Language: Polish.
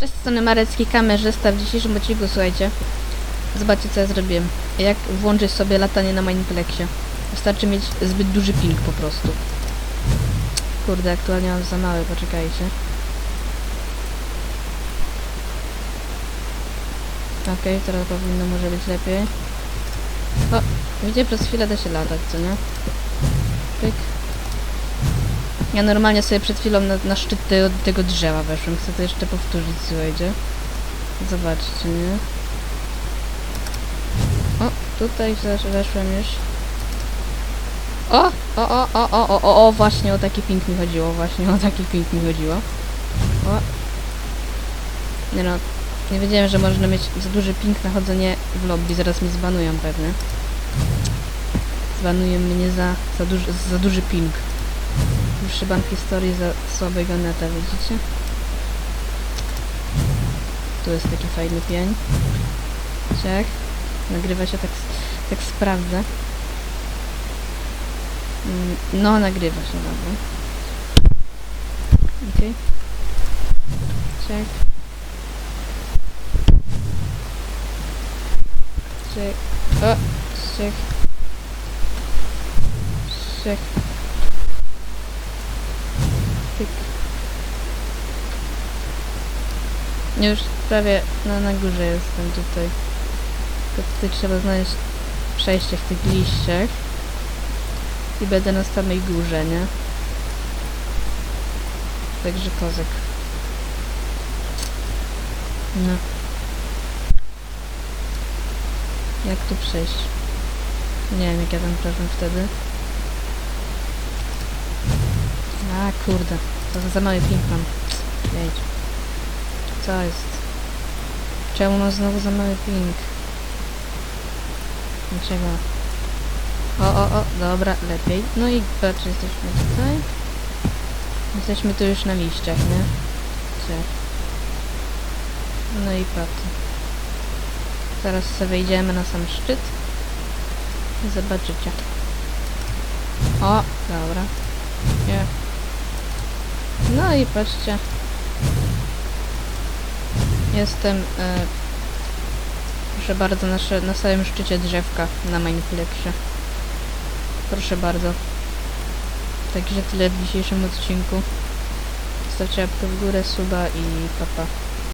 Cześć, strony Marecki, kamerzysta. W dzisiejszym odcinku, słuchajcie, zobaczcie co ja zrobiłem. Jak włączyć sobie latanie na Mineplexie. Wystarczy mieć zbyt duży ping po prostu. Kurde, aktualnie mam za mały, poczekajcie. Okej, teraz powinno może być lepiej. O, widzicie, przez chwilę da się latać, co nie? Pyk. Ja normalnie sobie przed chwilą na, na szczyt tego, tego drzewa weszłem. Chcę to jeszcze powtórzyć, słuchajcie. Zobaczcie, nie? O, tutaj też weszłem już. O! O, o, o, o, o, o, o, właśnie o taki ping mi chodziło, właśnie o taki ping mi chodziło. O. Nie no, nie wiedziałem, że można mieć za duży ping na chodzenie w lobby, zaraz mnie zbanują pewnie. Zbanują mnie za, za, duży, za duży ping. Dłuższy ban historii za słabego neta, widzicie? Tu jest taki fajny pień. Ciach. Nagrywa się tak, tak sprawdzę. Mm, No, nagrywa się, dobra. Okej. Ciach. Ciach. O! Ciach. Ciach. Już prawie na, na górze jestem tutaj. Tylko tutaj trzeba znaleźć przejście w tych liściach. I będę na samej górze, nie? Także kozek. No. Jak tu przejść? Nie wiem jak ja tam przeszłem wtedy. A kurde, to za mały ping mam. Jedź. Co jest? Czemu mam znowu za mały ping? Dlaczego? O, o, o, dobra, lepiej. No i patrz, jesteśmy tutaj. Jesteśmy tu już na liściach, nie? Ciach. No i patrz. Zaraz sobie wejdziemy na sam szczyt. I zobaczycie. O, dobra. Nie. No i patrzcie. Jestem, e, proszę bardzo, na, sze- na samym szczycie drzewka na Mineflexie. Proszę bardzo. Także tyle w dzisiejszym odcinku. Zostawcie łapkę w górę, suba i papa.